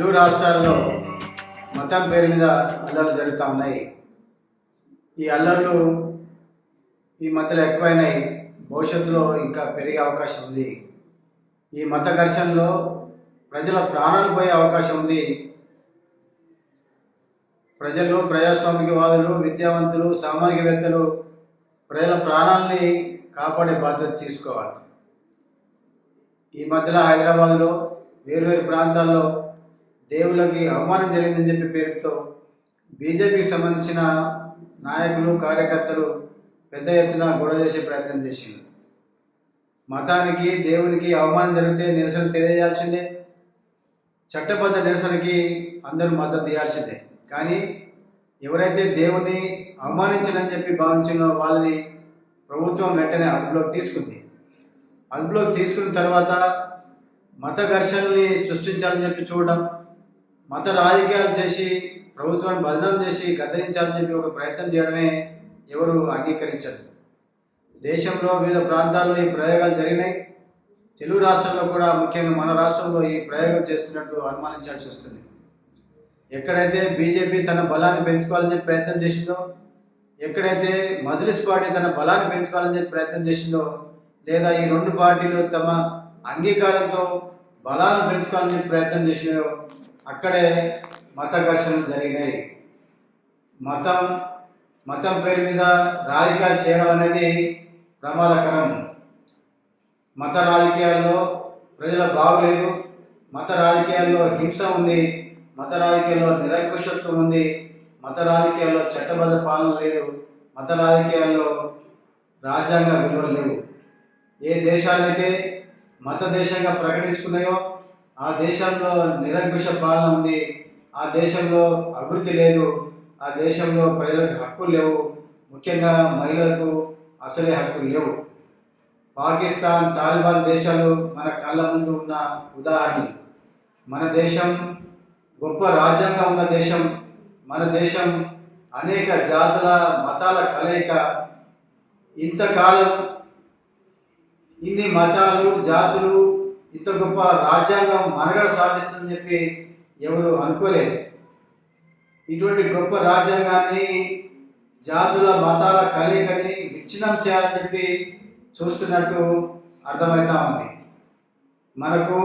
తెలుగు రాష్ట్రాల్లో మతం పేరు మీద అల్లర్లు జరుగుతూ ఉన్నాయి. ఈ అల్లర్లు ఈ మధ్యలో ఎక్కువైనాయి. భవిష్యత్తులో ఇంకా పెరిగే అవకాశం ఉంది. ఈ మత ఘర్షణలో ప్రజల ప్రాణాలు పోయే అవకాశం ఉంది. ప్రజలు ప్రజాస్వామికవాదులు విద్యావంతులు సామాజికవేత్తలు ప్రజల ప్రాణాలని కాపాడే బాధ్యత తీసుకోవాలి. ఈ మధ్యలో హైదరాబాద్లో వేరు వేరు ప్రాంతాల్లో దేవులకి అవమానం జరిగిందని చెప్పి పేరుతో బీజేపీకి సంబంధించిన నాయకులు కార్యకర్తలు పెద్ద ఎత్తున గొడవ చేసే ప్రయత్నం చేసింది. మతానికి దేవునికి అవమానం జరిగితే నిరసన తెలియజేయాల్సిందే. చట్టబద్ధ నిరసనకి అందరూ మద్దతు ఇవ్వాల్సిందే. కానీ ఎవరైతే దేవుని అవమానించాలని చెప్పి భావించిన వాళ్ళని ప్రభుత్వం వెంటనే అదుపులోకి తీసుకుంది. అదుపులోకి తీసుకున్న తర్వాత మత ఘర్షణని సృష్టించాలని చెప్పి చూడడం మత రాజకీయాలు చేసి ప్రభుత్వాన్ని బదనాం చేసి గద్దరించాలని చెప్పి ఒక ప్రయత్నం చేయడమే ఎవరు అంగీకరించరు. దేశంలో వివిధ ప్రాంతాల్లో ఈ ప్రయోగాలు జరిగినాయి. తెలుగు రాష్ట్రాల్లో కూడా ముఖ్యంగా మన రాష్ట్రంలో ఈ ప్రయోగం చేస్తున్నట్టు అనుమానించాల్సి వస్తుంది. ఎక్కడైతే బీజేపీ తన బలాన్ని పెంచుకోవాలని చెప్పి ప్రయత్నం చేసిందో ఎక్కడైతే మజ్లిస్ పార్టీ తన బలాన్ని పెంచుకోవాలని చెప్పి ప్రయత్నం చేసిందో లేదా ఈ రెండు పార్టీలు తమ అంగీకారంతో బలాన్ని పెంచుకోవాలని చెప్పి ప్రయత్నం చేసినాయో అక్కడే మత ఘర్షణలు జరిగినాయి. మతం మతం పేరు మీద రాజకీయాలు చేయడం అనేది ప్రమాదకరం. మత రాజకీయాల్లో ప్రజల బాగలేదు. మత రాజకీయాల్లో హింస ఉంది. మత రాజకీయాల్లో నిరంకుశత్వం ఉంది. మత రాజకీయాల్లో చట్టబద్ధ పాలన లేదు. మత రాజకీయాల్లో రాజ్యాంగ విలువలు లేవు. ఏ దేశాలైతే మత దేశంగా ప్రకటించుకున్నాయో ఆ దేశంలో నిరంకుశ పాలన ఉంది. ఆ దేశంలో అభివృద్ధి లేదు. ఆ దేశంలో ప్రజలకు హక్కులు లేవు. ముఖ్యంగా మహిళలకు అసలే హక్కులు లేవు. పాకిస్తాన్ తాలిబాన్ దేశాలు మన కళ్ళ ముందు ఉన్న ఉదాహరణలు మన దేశం గొప్ప రాజ్యాంగం ఉన్న దేశం. మన దేశం అనేక జాతుల మతాల కలయిక. ఇంతకాలం ఇన్ని మతాలు జాతులు ఇంత గొప్ప రాజ్యాంగం మనుగడ సాధిస్తుందని చెప్పి ఎవరు అనుకోలేదు. ఇటువంటి గొప్ప రాజ్యాంగాన్ని జాతుల మతాల కలయికని విచ్ఛిన్నం చేయాలని చెప్పి చూస్తున్నట్టు అర్థమవుతా ఉంది. మనకు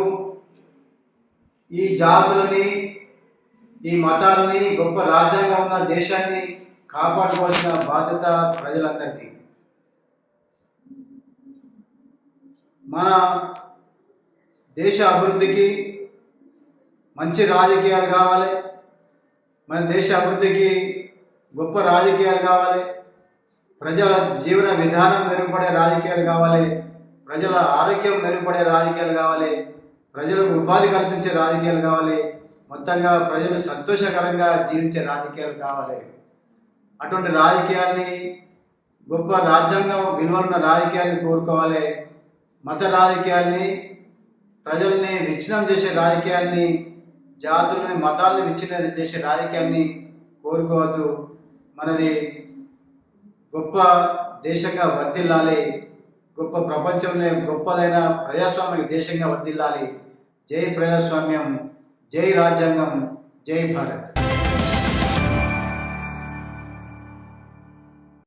ఈ జాతులని ఈ మతాలని గొప్ప రాజ్యాంగం ఉన్న దేశాన్ని కాపాడుకోవాల్సిన బాధ్యత ప్రజలందరికీ మన దేశ అభివృద్ధికి మంచి రాజకీయాలు కావాలి. మన దేశ అభివృద్ధికి గొప్ప రాజకీయాలు కావాలి. ప్రజల జీవన విధానం మెరుగుపడే రాజకీయాలు కావాలి. ప్రజల ఆరోగ్యం మెరుగుపడే రాజకీయాలు కావాలి. ప్రజలకు ఉపాధి కల్పించే రాజకీయాలు కావాలి. మొత్తంగా ప్రజలు సంతోషకరంగా జీవించే రాజకీయాలు కావాలి. అటువంటి రాజకీయాల్ని గొప్ప రాజ్యాంగం విలువలున్న రాజకీయాన్ని కోరుకోవాలి. మత రాజకీయాల్ని ప్రజల్ని విచ్ఛిన్నం చేసే రాజకీయాన్ని జాతులని మతాలను విచ్ఛిన్నం చేసే రాజకీయాన్ని కోరుకోవద్దు. మనది గొప్ప దేశంగా వర్ధిల్లాలి. గొప్ప ప్రపంచంలో గొప్పదైన ప్రజాస్వామ్య దేశంగా వర్ధిల్లాలి. జై ప్రజాస్వామ్యం జై రాజ్యాంగం జై భారత్.